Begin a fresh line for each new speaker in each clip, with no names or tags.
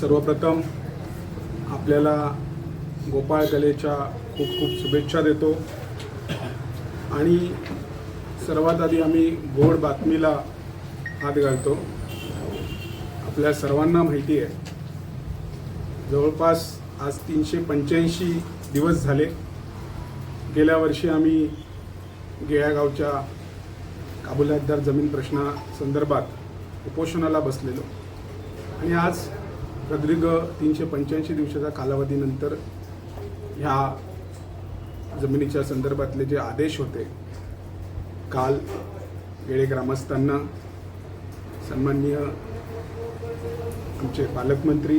सर्वप्रथम आपल्याला गोपाळ कलेच्या खूप खूप शुभेच्छा देतो. आणि सर्वात आधी आम्ही गोड बातमीला हात घालतो. आपल्या सर्वांना माहिती आहे. जवळपास आज तीनशे पंच्याऐंशी दिवस झाले. गेल्या वर्षी आम्ही गेळ्यागावच्या काबुलातदार जमीन प्रश्नासंदर्भात उपोषणाला बसलेलो. आणि आज प्रदीर्घ तीनशे पंच्याऐंशी दिवसाच्या कालावधीनंतर ह्या जमिनीच्या संदर्भातले जे आदेश होते काल येळे ग्रामस्थांना सन्माननीय आमचे पालकमंत्री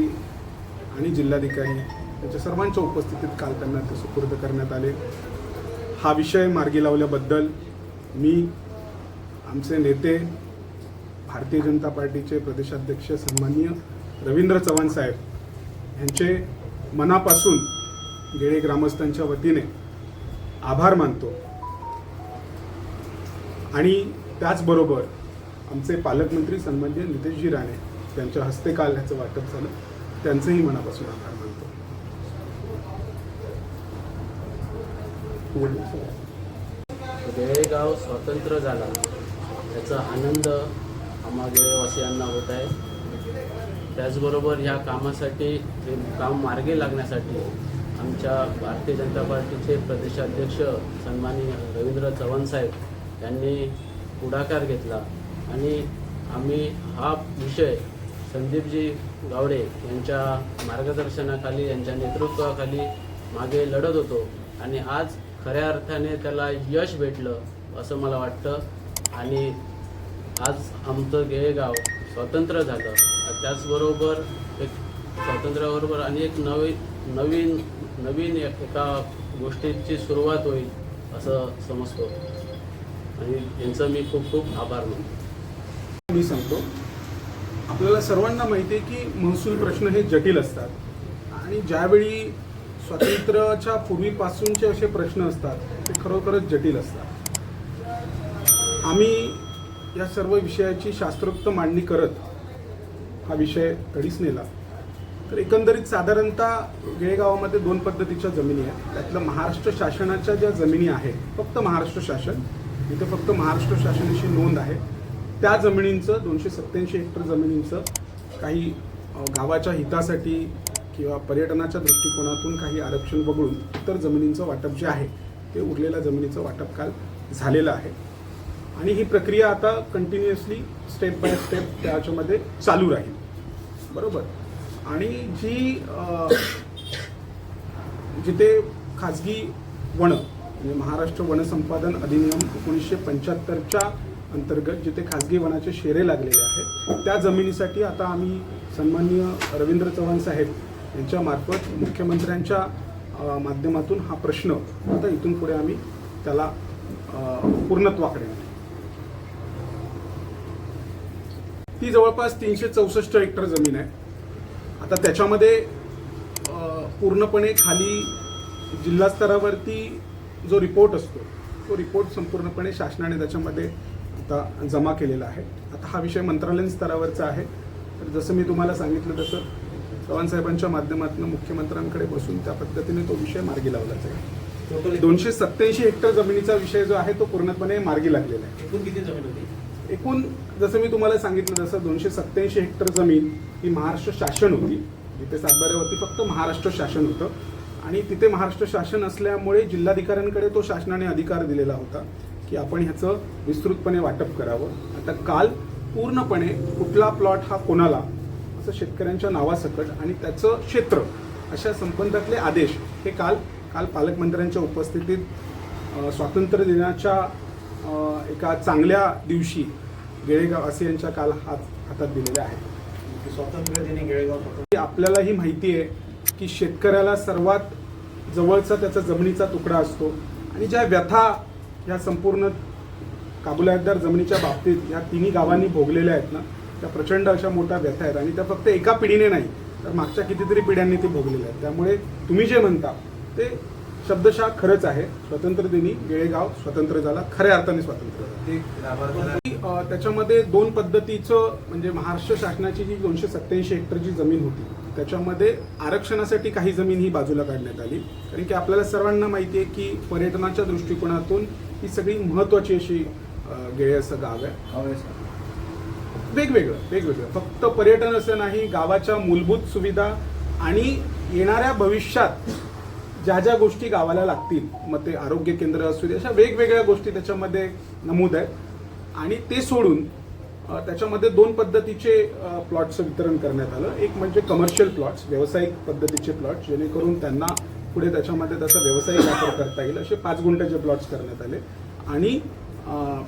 आणि जिल्हाधिकारी यांच्या सर्वांच्या उपस्थितीत काल त्यांना ते सुपूर्द करण्यात आले. हा विषय मार्गी लावल्याबद्दल मी आमचे नेते भारतीय जनता पार्टीचे प्रदेशाध्यक्ष सन्माननीय रवींद्र चव्हाण साहेब यांचे मनापासून गेळे ग्रामस्थांच्या वतीने आभार मानतो. आणि त्याचबरोबर आमचे पालकमंत्री सन्मान्य नितेशजी राणे त्यांच्या हस्ते काल ह्याचं वाटप झालं. त्यांचंही मनापासून आभार मानतो.
बेळगाव स्वतंत्र झाला. याचा आनंद आम्हा गेळेवासियांना होत आहे. त्याचबरोबर ह्या कामासाठी हे काम मार्गे लागण्यासाठी आमच्या भारतीय जनता पार्टीचे प्रदेशाध्यक्ष सन्माननीय रवींद्र चव्हाण साहेब यांनी पुढाकार घेतला. आणि आम्ही हा विषय संदीपजी गावडे यांच्या मार्गदर्शनाखाली यांच्या नेतृत्वाखाली मागे लढत होतो. आणि आज खऱ्या अर्थाने त्याला यश भेटलं असं मला वाटतं. आणि आज आमचं गेळेगाव स्वतंत्र झालं. त्याचबरोबर एक स्वातंत्र्याबरोबर आणि एक नवी नवीन नवीन एका गोष्टीची सुरुवात होईल असं समजतो. आणि यांचं मी खूप खूप आभार मानतो.
मी सांगतो आपल्याला सर्वांना माहिती आहे की महसूल प्रश्न हे जटिल असतात. आणि ज्यावेळी स्वातंत्र्याच्या पूर्वीपासूनचे असे प्रश्न असतात ते खरोखरच जटिल असतात. आम्ही या सर्व विषयाची शास्त्रोक्त मांडणी करत हा विषय कधीच नेला तर एकंदरीत साधारणतः गिळेगावामध्ये दोन पद्धतीच्या जमिनी आहेत. त्यातलं महाराष्ट्र शासनाच्या ज्या जमिनी आहेत फक्त महाराष्ट्र शासन इथे फक्त महाराष्ट्र शासनाची नोंद आहे. त्या जमिनींचं दोनशे सत्त्याऐंशी हेक्टर जमिनींचं काही गावाच्या हितासाठी किंवा पर्यटनाच्या दृष्टिकोनातून काही आरक्षण वगळून इतर जमिनींचं वाटप जे आहे ते उरलेल्या जमिनीचं वाटप काल झालेलं आहे. आणि ही प्रक्रिया आता कंटिन्युअसली स्टेप बाय स्टेप त्याच्यामध्ये चालू राहील. बरोबर. आणि जी जिथे खाजगी वनं म्हणजे महाराष्ट्र वन संपादन अधिनियम एकोणीसशे पंच्याहत्तरच्या अंतर्गत जिथे खाजगी वनाचे शेरे लागलेले आहेत त्या जमिनीसाठी आता आम्ही सन्माननीय रवींद्र चव्हाण साहेब यांच्या मार्फत मुख्यमंत्र्यांच्या माध्यमातून हा प्रश्न आता इथून पुढे आम्ही त्याला अ, पूर्णत्वाकडे आणू. ती जवळपास तीनशे चौसष्ट हेक्टर जमीन आहे. आता त्याच्यामध्ये पूर्णपणे खाली जिल्हा स्तरावरती जो रिपोर्ट असतो तो रिपोर्ट संपूर्णपणे शासनाने त्याच्यामध्ये आता जमा केलेला आहे. आता हा विषय मंत्रालयीन स्तरावरचा आहे. तर जसं मी तुम्हाला सांगितलं तसं चव्हाण साहेबांच्या माध्यमातून मुख्यमंत्र्यांकडे बसून त्या पद्धतीने तो विषय मार्गी लावला जाईल. दोनशे सत्याऐंशी हेक्टर जमिनीचा विषय जो आहे तो पूर्णपणे मार्गी लागलेला आहे.
एकूण
जसं मी तुम्हाला सांगितलं जसं दोनशे सत्याऐंशी हेक्टर जमीन ही महाराष्ट्र शासन होती. जिथे सातबाऱ्यावरती फक्त महाराष्ट्र शासन होतं. आणि तिथे महाराष्ट्र शासन असल्यामुळे जिल्हाधिकाऱ्यांकडे तो शासनाने अधिकार दिलेला होता की आपण ह्याचं विस्तृतपणे वाटप करावं. आता काल पूर्णपणे कुठला प्लॉट हा कोणाला असं शेतकऱ्यांच्या नावासकट आणि त्याचं क्षेत्र अशा संबंधातले आदेश हे काल काल पालकमंत्र्यांच्या उपस्थितीत स्वातंत्र्य दिनाच्या एका चांगल्या दिवशी गेळेगाववासियांच्या काल हात हातात दिलेले आहेत.
स्वातंत्र्य दिनी गेळगाव
आपल्यालाही माहिती आहे की शेतकऱ्याला सर्वात जवळचा त्याचा जमिनीचा तुकडा असतो आणि ज्या व्यथा ह्या संपूर्ण काबुलातदार जमिनीच्या बाबतीत या तिन्ही गावांनी भोगलेल्या आहेत ना त्या प्रचंड अशा मोठ्या व्यथा आहेत आणि त्या फक्त एका पिढीने नाही तर मागच्या कितीतरी पिढ्यांनी ते भोगलेल्या आहेत. त्यामुळे तुम्ही जे म्हणता ते शब्दशः खरंच आहे. स्वातंत्र्य दिनी गेळेगाव स्वतंत्र झाला. खऱ्या अर्थाने स्वातंत्र्य झालं. त्याच्यामध्ये दोन पद्धतीचं म्हणजे महाराष्ट्र शासनाची जी दोनशे सत्याऐंशी हेक्टरची जमीन होती त्याच्यामध्ये आरक्षणासाठी काही जमीन ही बाजूला काढण्यात आली. कारण की आपल्याला सर्वांना माहिती आहे की पर्यटनाच्या दृष्टिकोनातून ही सगळी महत्त्वाची अशी गेळे असं गाव आहे. वेगवेगळं वेगवेगळं. फक्त पर्यटन असं नाही गावाच्या मूलभूत सुविधा आणि येणाऱ्या भविष्यात ज्या ज्या गोष्टी गावाला लागतील मग ते आरोग्य केंद्र असू दे अशा वेगवेगळ्या गोष्टी त्याच्यामध्ये नमूद आहेत. आणि ते सोडून त्याच्यामध्ये दोन पद्धतीचे प्लॉट्सचं वितरण करण्यात आलं. एक म्हणजे कमर्शियल प्लॉट्स व्यावसायिक पद्धतीचे प्लॉट्स जेणेकरून त्यांना पुढे त्याच्यामध्ये त्याचा व्यावसायिक वापर करता येईल असे पाच गुंठ्याचे प्लॉट्स करण्यात आले. आणि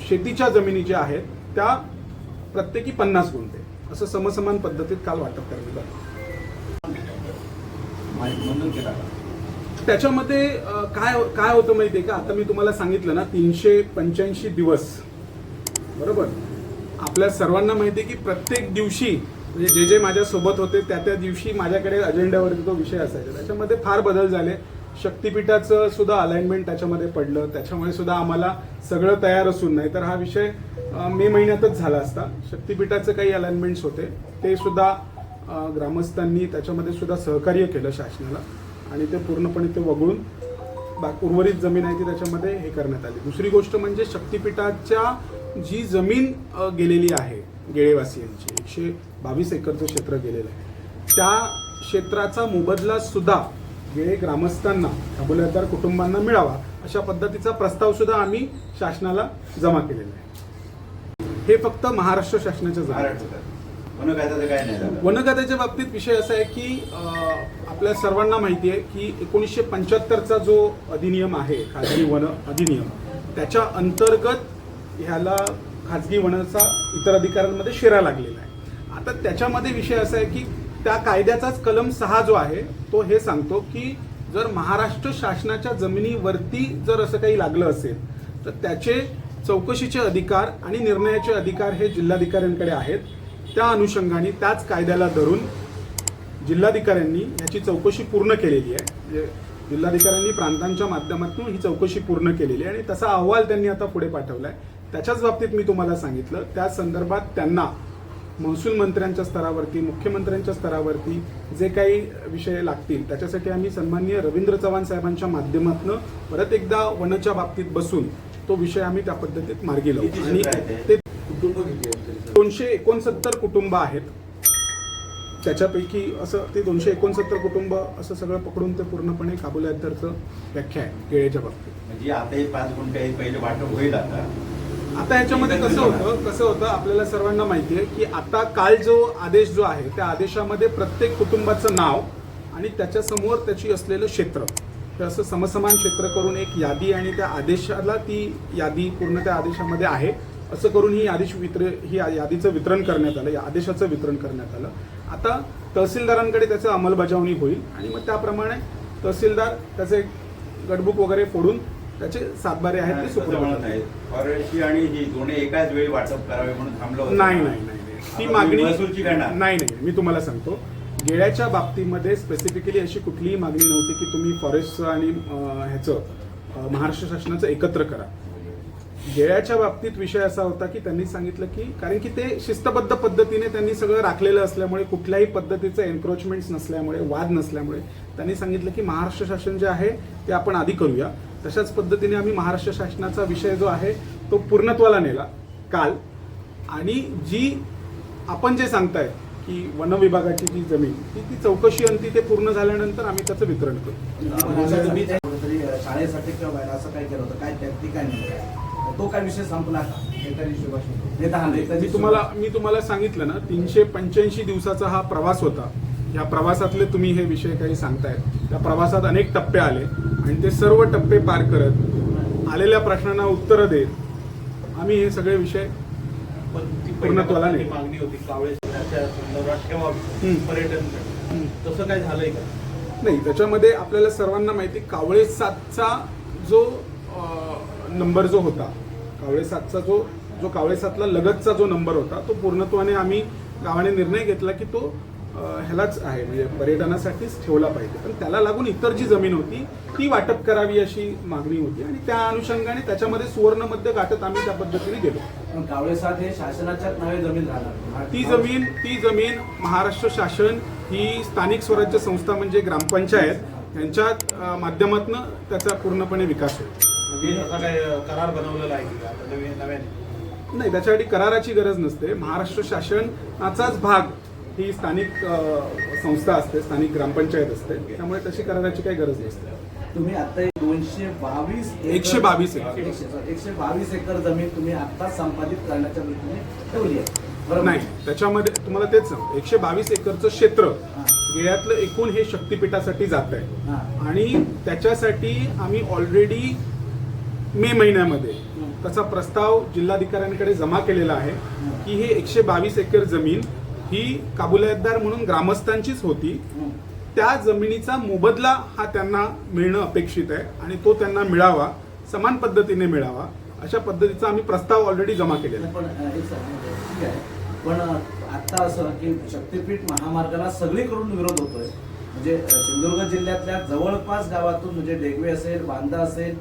शेतीच्या जमिनी ज्या आहेत त्या प्रत्येकी पन्नास गुंठे. असं समसमान पद्धतीत काल वाटप करण्यात आलं.
केला.
त्याच्यामध्ये काय काय होतं माहिती आहे का? आता मी तुम्हाला सांगितलं ना तीनशे पंच्याऐंशी दिवस. बरोबर? आपल्या सर्वांना माहिती आहे की प्रत्येक दिवशी म्हणजे जे जे माझ्यासोबत होते त्या त्या दिवशी माझ्याकडे अजेंड्यावरती तो विषय असायचा. त्याच्यामध्ये फार बदल झाले. शक्तिपीठाचं सुद्धा अलाइनमेंट त्याच्यामध्ये पडलं. त्याच्यामुळे सुद्धा आम्हाला सगळं तयार असून नाही तर हा विषय मे महिन्यातच झाला असता. शक्तिपीठाचं काही अलाइनमेंट्स होते. ते सुद्धा ग्रामस्थांनी त्याच्यामध्ये सुद्धा सहकार्य केलं शासनाला. आणि ते पूर्णपणे ते वगळून बा उर्वरित जमीन आहे ती त्याच्यामध्ये हे करण्यात आली. दुसरी गोष्ट म्हणजे शक्तिपीठाच्या जी जमीन गेलेली आहे गेळेवासियांची एकशे बावीस एकरचं क्षेत्र गेलेलं आहे. त्या क्षेत्राचा मोबदला सुद्धा गेळे ग्रामस्थांना अबोल्यादार कुटुंबांना मिळावा अशा पद्धतीचा प्रस्ताव सुद्धा आम्ही शासनाला जमा केलेला आहे. हे फक्त महाराष्ट्र शासनाच्या जमा
म्हणून काय नाही झालं.
बाबतीत विषय असा आहे की अं, आपल्या सर्वांना माहिती आहे की एकोणीसशे पंच्याहत्तरचा जो अधिनियम आहे खाजगी वन अधिनियम त्याच्या अंतर्गत ह्याला खाजगी वनाचा इतर अधिकाऱ्यांमध्ये शेरा लागलेला आहे. आता त्याच्यामध्ये विषय असा आहे की त्या कायद्याचाच कलम सहा जो आहे तो हे सांगतो की जर महाराष्ट्र शासनाच्या जमिनीवरती जर असं काही लागलं असेल तर त्याचे चौकशीचे अधिकार आणि निर्णयाचे अधिकार हे जिल्हाधिकाऱ्यांकडे आहेत. त्या अनुषंगाने त्याच कायद्याला धरून जिल्हाधिकाऱ्यांनी याची चौकशी पूर्ण केलेली आहे. म्हणजे जिल्हाधिकाऱ्यांनी प्रांतांच्या माध्यमातून ही चौकशी पूर्ण केलेली आहे आणि तसा अहवाल त्यांनी आता पुढे पाठवला आहे त्याच्याच बाबतीत मी तुम्हाला सांगितलं त्या संदर्भात त्यांना महसूल मंत्र्यांच्या स्तरावरती मुख्यमंत्र्यांच्या स्तरावरती जे काही विषय लागतील त्याच्यासाठी आम्ही सन्माननीय रवींद्र चव्हाण साहेबांच्या माध्यमातून परत एकदा वनच्या बाबतीत बसून तो विषय आम्ही त्या पद्धतीत मार्गी लावू. आणि ते
कुटुंब किती आहेत तरी?
दोनशे एकोणसत्तर कुटुंब आहेत. त्याच्यापैकी असं ते दोनशे एकोणसत्तर कुटुंब असं सगळं पकडून ते पूर्णपणे काबुल अध्यरचं व्याख्या आहे केळेच्या बाबतीत.
म्हणजे आता हे पाच गुंठे आहेत, पहिले वाटप होईल आता.
आता ह्याच्यामध्ये कसं होतं कसं होतं आपल्याला सर्वांना माहिती आहे की आता काल जो आदेश जो आहे त्या आदेशामध्ये प्रत्येक कुटुंबाचं नाव आणि त्याच्यासमोर त्याची असलेलं क्षेत्र. हे असं समसमान क्षेत्र करून एक यादी आणि त्या आदेशाला ती यादी पूर्ण त्या आदेशामध्ये आहे. असं करून ही आदेश वितर ही यादीचं वितरण करण्यात आलं या आदेशाचं वितरण करण्यात आलं आता तहसीलदारांकडे त्याचं अंमलबजावणी होईल आणि मग त्याप्रमाणे तहसीलदार त्याचे गडबुक वगैरे फोडून त्याचे सातबारे आहेत ते सुपूर्द.
आहेत आणि ही दोन्ही एकाच वेळी वाटप करावे म्हणून थांबलो.
नाही नाही नाही. ती मागणी नाही नाही मी तुम्हाला सांगतो गेळ्याच्या बाबतीमध्ये स्पेसिफिकली अशी कुठलीही मागणी नव्हती की तुम्ही फॉरेस्टचं आणि ह्याचं महाराष्ट्र शासनाचं एकत्र करा गेळ्याच्या बाबतीत विषय असा होता की त्यांनी सांगितलं की कारण की ते शिस्तबद्ध पद्धतीने त्यांनी सगळं राखलेलं असल्यामुळे कुठल्याही पद्धतीचं एन्क्रोचमेंट्स नसल्यामुळे वाद नसल्यामुळे त्यांनी सांगितलं की महाराष्ट्र शासन जे आहे ते आपण आधी करूया. तशाच पद्धतीने आम्ही महाराष्ट्र शासनाचा विषय जो आहे तो पूर्णत्वाला नेला काल. आणि जी आपण जे सांगताय की वन विभागाची जी जमीन ती ती चौकशी अंती ते पूर्ण झाल्यानंतर आम्ही त्याचं वितरण करू.
शाळेसाठी किंवा असं काय केलं होतं? काय त्या- काय नाही तो काय विषय संपला का? नेता हिशोबाशी नेता हा नेता
मी तुम्हाला मी तुम्हाला सांगितलं ना तीनशे पंच्याऐंशी दिवसाचा हा प्रवास होता. या प्रवासातले तुम्ही हे विषय काही सांगतायत. त्या प्रवासात अनेक टप्पे आले आणि ते सर्व टप्पे पार करत आलेल्या प्रश्नांना उत्तरं देत आम्ही हे सगळे विषय
पण ती
पूर्णत्वाला नाही.
मागणी होती कावळे ठेवावी. पर्यटन. तसं काय झालंय का?
नाही त्याच्यामध्ये आपल्याला सर्वांना माहिती कावळे सातचा जो नंबर जो होता कावळे सातचा जो जो कावळे सातला लगतचा जो नंबर होता तो पूर्णत्वाने आम्ही गावाने निर्णय घेतला की तो ह्यालाच आहे म्हणजे पर्यटनासाठीच ठेवला पाहिजे. पण त्याला लागून इतर जी जमीन होती ती वाटप करावी अशी मागणी होती आणि त्या अनुषंगाने त्याच्यामध्ये सुवर्ण मध्य गाठत आम्ही त्या पद्धतीने गेलो.
पण कावळे साथ हे शासनाच्याच नावे जमीन राहणार.
ती जमीन ती जमीन महाराष्ट्र शासन ही स्थानिक स्वराज्य संस्था म्हणजे ग्रामपंचायत यांच्या माध्यमातून त्याचा पूर्णपणे विकास होईल.
म्हणजे असा काय करार बनवलेला आहे की? आता नवीन नव्याने?
नाही त्याच्यासाठी कराराची गरज नसते. महाराष्ट्र शासनाचाच भाग ही स्थानिक संस्था असते स्थानिक ग्रामपंचायत असते. त्यामुळे तशी कराराची काही गरज नसते.
तुम्ही आता दोनशे बावीस
एकशे बावीस एकर.
एकशे बावीस एकर जमीन तुम्ही आता संपादित करण्याच्या दृष्टीने ठेवली आहे. बरोबर?
नाही त्याच्यामध्ये तुम्हाला तेच सांगतो एकशे बावीस एकरचं क्षेत्र
हा.
गेल्यातलं एकूण हे शक्तिपीठासाठी जात आहे. आणि त्याच्यासाठी आम्ही ऑलरेडी मे महिन्यामध्ये.
तसा
त्याचा प्रस्ताव जिल्हाधिकाऱ्यांकडे जमा केलेला आहे की हे एकशे बावीस एकर जमीन ही काबुलायतदार म्हणून ग्रामस्थांचीच होती. त्या जमिनीचा मोबदला हा त्यांना मिळणं अपेक्षित आहे आणि तो त्यांना मिळावा समान पद्धतीने मिळावा अशा पद्धतीचा आम्ही प्रस्ताव ऑलरेडी जमा केलेला आहे.
पण ठीक आहे. पण आता असं की शक्तीपीठ महामार्गाला सगळीकडून विरोध होतोय. म्हणजे सिंधुदुर्ग जिल्ह्यातल्या जवळपास गावातून म्हणजे डेगवे असेल बांदा असेल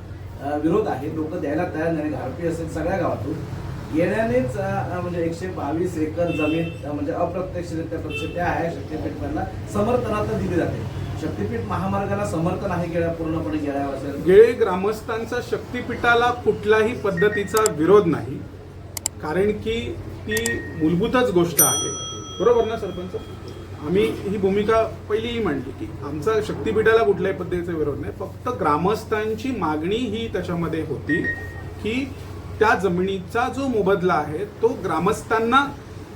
विरोध आहे. लोक द्यायला तयार नाही. घारपी असेल सगळ्या गावातून. येण्यानेच म्हणजे एकशे बावीस एकर जमीन म्हणजे अप्रत्यक्षरित्या त्या आहे. शक्तीपीठाला समर्थनार्थ दिली जाते. शक्तीपीठ महामार्गाला समर्थन आहे गेल्या पूर्णपणे गेल्या वर्षात.
गेळे ग्रामस्थांचा शक्तिपीठाला कुठल्याही पद्धतीचा विरोध नाही. कारण की ती मूलभूतच गोष्ट आहे. बरोबर ना सरपंच? आम्ही ही भूमिका पहिलीही मांडली की आमचा शक्तीपीठाला कुठल्याही पद्धतीचा विरोध नाही. फक्त ग्रामस्थांची मागणी ही त्याच्यामध्ये होती की त्या जमिनीचा जो मोबदला आहे तो ग्रामस्थांना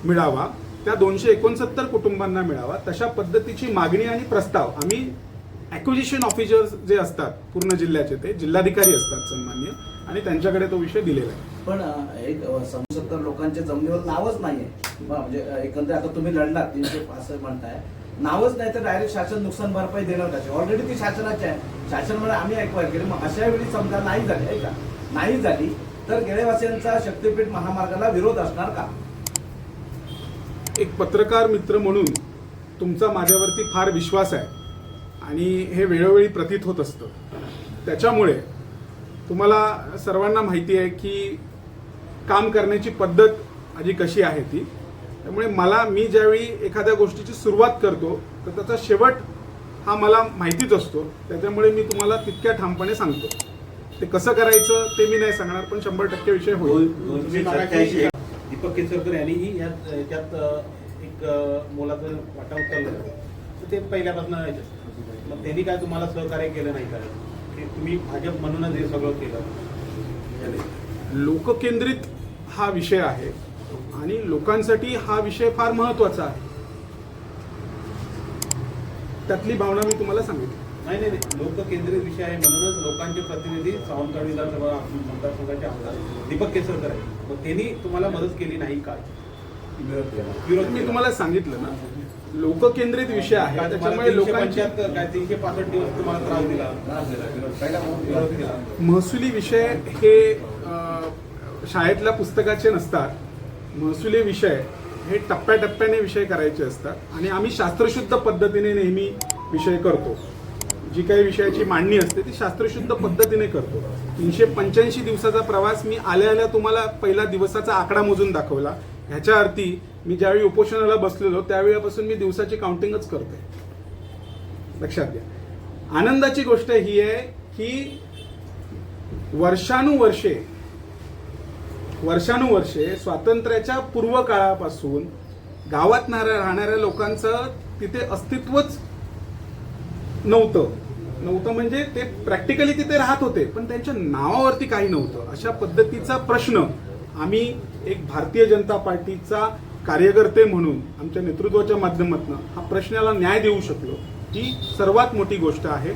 मिळावा त्या दोनशे एकोणसत्तर कुटुंबांना मिळावा तशा पद्धतीची मागणी आणि प्रस्ताव. आम्ही ॲक्विजिशन ऑफिसर्स जे असतात पूर्ण जिल्ह्याचे ते जिल्हाधिकारी असतात सन्मान्य आणि त्यांच्याकडे तो विषय दिलेला आहे.
पण एक सत्तर लोकांच्या जमिनीवर नावच नाहीये. म्हणजे एकंदर आता तुम्ही लढलात तीनशे पासष्ट म्हणताय. नावच नाही तर डायरेक्ट शासन नुकसान भरपाई देणार कसे ऑलरेडी ती शासनाची आहे. शासन म्हणजे आम्ही ऐकवाय केली मग अशा वेळी समजा नाही झाली आहे का? नाही झाली तर गेळेवासियांचा शक्तीपीठ महामार्गाला विरोध असणार का?
एक पत्रकार मित्र म्हणून तुमचा माझ्यावरती फार विश्वास आहे. आणि हे वेळोवेळी प्रतीत होत असतं. त्याच्यामुळे तुम्हाला सर्वांना माहिती आहे की काम करण्याची पद्धत माझी कशी आहे ती. त्यामुळे मला मी ज्यावेळी एखाद्या गोष्टीची सुरुवात करतो तर त्याचा शेवट हा मला माहितीच असतो. त्याच्यामुळे मी तुम्हाला तितक्या ठामपणे सांगतो. ते कसं करायचं ते मी नाही सांगणार पण शंभर टक्के विषय होईल.
दीपक केसरकर यांनीही यात याच्यात एक मोलाचं वाटा उचललं तर ते पहिल्यापासून मग त्यांनी काय तुम्हाला सहकार्य केलं नाही करायचं तुम्ही भाजप म्हणूनच हे सगळं केलं.
लोककेंद्रित हा विषय आहे आणि लोकांसाठी हा विषय फार महत्त्वाचा आहे. त्यातली भावना मी तुम्हाला सांगितली.
नाही नाही नाही. लोक केंद्रित विषय आहे म्हणूनच लोकांचे प्रतिनिधी सावंतवाडी विधानसभा मतदारसंघाचे आमदार दीपक केसरकर आहे मग त्यांनी तुम्हाला मदत केली नाही का? विरोध
मी. तुम्हाला सांगितलं ना लोककेंद्रित विषय आहे. त्याच्यामुळे
तीनशे
लोकांची
पंच्याहत्तर काय तीनशे पासष्ट दिवस तुम्हाला त्रास दिला? विरोध केला
महसुली विषय हे शाळेतल्या पुस्तकाचे नसतात. महसुली विषय हे टप्प्याटप्प्याने विषय करायचे असतात. आणि आम्ही शास्त्रशुद्ध पद्धतीने नेहमी विषय करतो. जी काही विषयाची मांडणी असते ती शास्त्रशुद्ध पद्धतीने करतो. तीनशे पंच्याऐंशी दिवसाचा प्रवास मी आल्या आल्या तुम्हाला पहिला दिवसाचा आकडा मोजून दाखवला. ह्याच्या अर्थी मी ज्यावेळी उपोषणाला बसलेलो त्यावेळेपासून मी दिवसाची काउंटिंगच करते लक्षात घ्या. आनंदाची गोष्ट ही आहे की वर्षानुवर्षे वर्षानुवर्षे स्वातंत्र्याच्या पूर्व काळापासून गावात राहणाऱ्या लोकांचं तिथे अस्तित्वच नव्हतं. नव्हतं म्हणजे ते प्रॅक्टिकली तिथे राहत होते पण त्यांच्या नावावरती काही नव्हतं. अशा पद्धतीचा प्रश्न आम्ही एक भारतीय जनता पार्टीचा कार्यकर्ते म्हणून आमच्या नेतृत्वाच्या माध्यमातून हा प्रश्नाला न्याय देऊ शकलो ही सर्वात मोठी गोष्ट आहे.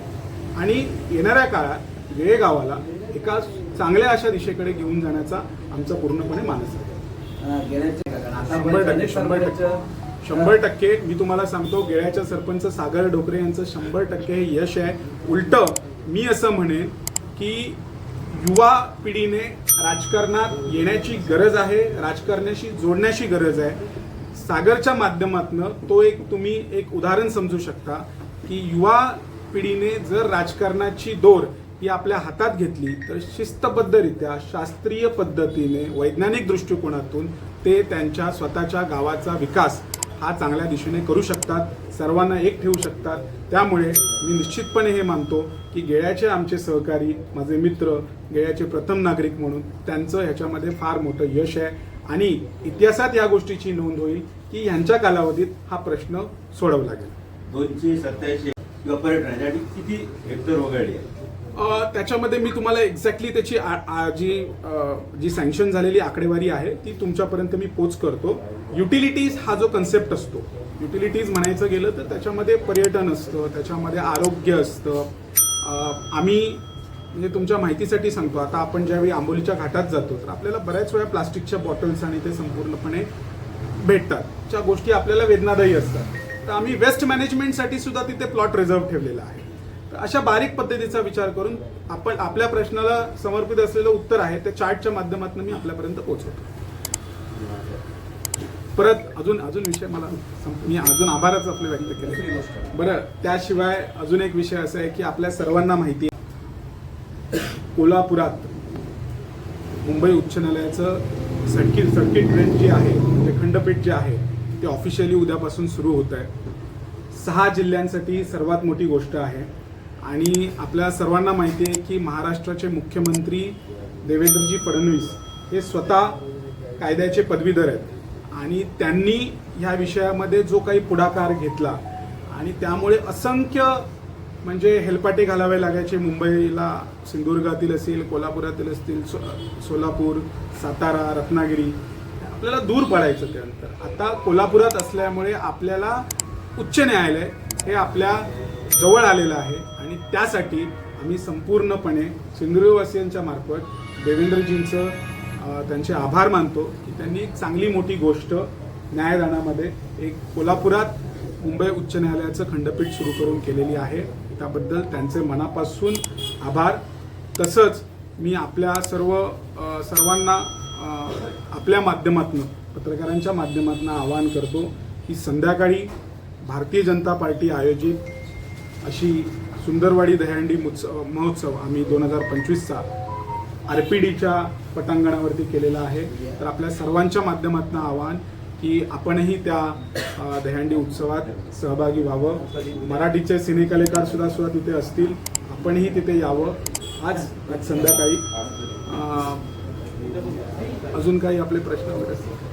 आणि येणाऱ्या काळात वेळे गावाला एका चांगल्या अशा दिशेकडे घेऊन जाण्याचा आमचा पूर्णपणे मानस आहे. शंभर टक्के शंभर टक्के. मी तुम्हाला सांगतो गेळ्याच्या सरपंच सागर डोकरे यांचं शंभर टक्के हे यश आहे. उलट मी असं म्हणेन की युवा पिढीने राजकारणात येण्याची गरज आहे राजकारणाशी जोडण्याची गरज आहे. सागरच्या माध्यमातून तो एक तुम्ही एक उदाहरण समजू शकता की युवा पिढीने जर राजकारणाची दोर ही आपल्या हातात घेतली तर शिस्तबद्धरित्या शास्त्रीय पद्धतीने वैज्ञानिक दृष्टिकोनातून ते त्यांच्या स्वतःच्या गावाचा विकास हा चांगल्या दिशेने करू शकतात सर्वांना एक ठेवू शकतात. त्यामुळे मी निश्चितपणे हे मानतो की गेळ्याचे आमचे सहकारी माझे मित्र गेळ्याचे प्रथम नागरिक म्हणून त्यांचं ह्याच्यामध्ये फार मोठं यश आहे. आणि इतिहासात या गोष्टीची नोंद होईल की ह्यांच्या कालावधीत हा प्रश्न सोडवला गेला.
दोनशे सत्याऐंशी किंवा पर्यटन किती हेक्टर वगळली? आहे
त्याच्यामध्ये मी तुम्हाला एक्झॅक्टली त्याची आ- जी जी सँक्शन झालेली आकडेवारी आहे ती तुमच्यापर्यंत मी पोच करतो. युटिलिटीज हा जो कन्सेप्ट असतो युटिलिटीज म्हणायचं गेलं तर त्याच्यामध्ये पर्यटन असतं त्याच्यामध्ये आरोग्य असतं. आम्ही म्हणजे तुमच्या माहितीसाठी सांगतो आता आपण ज्यावेळी आंबोलीच्या घाटात जातो तर आपल्याला बऱ्याच वेळा प्लास्टिकच्या बॉटल्स आणि ते संपूर्णपणे भेटतात. ज्या गोष्टी आपल्याला वेदनादायी असतात. तर आम्ही वेस्ट मॅनेजमेंटसाठी सुद्धा तिथे प्लॉट रिझर्व ठेवलेला आहे. तर अशा बारीक पद्धतीचा विचार करून आपण आपल्या प्रश्नाला समर्पित असलेलं उत्तर आहे ते चार्टच्या माध्यमातून मी आपल्यापर्यंत पोहोचवतो. परत अजून अजून विषय मला मी अजून आभारच आपले व्यक्त केले. बरं त्याशिवाय अजून एक विषय असा आहे की आपल्या सर्वांना माहिती आहे कोल्हापुरात मुंबई उच्च न्यायालयाचं सर्किट सर्किट बेंच जे आहे म्हणजे खंडपीठ जे आहे ते ऑफिशियली उद्यापासून सुरू होत आहे सहा जिल्ह्यांसाठी सर्वात मोठी गोष्ट आहे. आणि आपल्या सर्वांना माहिती आहे की महाराष्ट्राचे मुख्यमंत्री देवेंद्रजी फडणवीस हे स्वतः कायद्याचे पदवीधर आहेत. आणि त्यांनी ह्या विषयामध्ये जो काही पुढाकार घेतला आणि त्यामुळे असंख्य म्हणजे हेलपाटे घालावे लागायचे. मुंबईला सिंधुदुर्गातील असेल कोल्हापुरातील असतील सो सोलापूर सातारा रत्नागिरी आपल्याला दूर पडायचं त्यानंतर आता कोल्हापुरात असल्यामुळे आपल्याला उच्च न्यायालय हे आपल्या जवळ आलेलं आहे. त्यासाठी आम्ही संपूर्णपणे सिंधुदुर्गवासियांच्या मार्फत देवेंद्रजींचं त्यांचे आभार मानतो की त्यांनी एक चांगली मोठी गोष्ट न्यायदानामध्ये एक कोल्हापुरात मुंबई उच्च न्यायालयाचं खंडपीठ सुरू करून केलेली आहे. त्याबद्दल त्यांचे मनापासून आभार. तसंच मी आपल्या सर्व सर्वांना आपल्या माध्यमातून पत्रकारांच्या माध्यमातून आवाहन करतो की संध्याकाळी भारतीय जनता पार्टी आयोजित अशी सुंदरवाडी दहीहंडी मुत्सव महोत्सव आम्ही दोन हजार पंचवीसचा आर पी डीच्या पटांगणावरती केलेला आहे. तर आपल्या सर्वांच्या माध्यमातून आवाहन की आपणही त्या अ, दहीहंडी उत्सवात सहभागी व्हावं. मराठीचे सिनेकलेकार सुद्धा सुद्धा तिथे असतील. आपणही तिथे यावं. आज आज संध्याकाळी अजून काही आपले प्रश्न वगैरे असतील?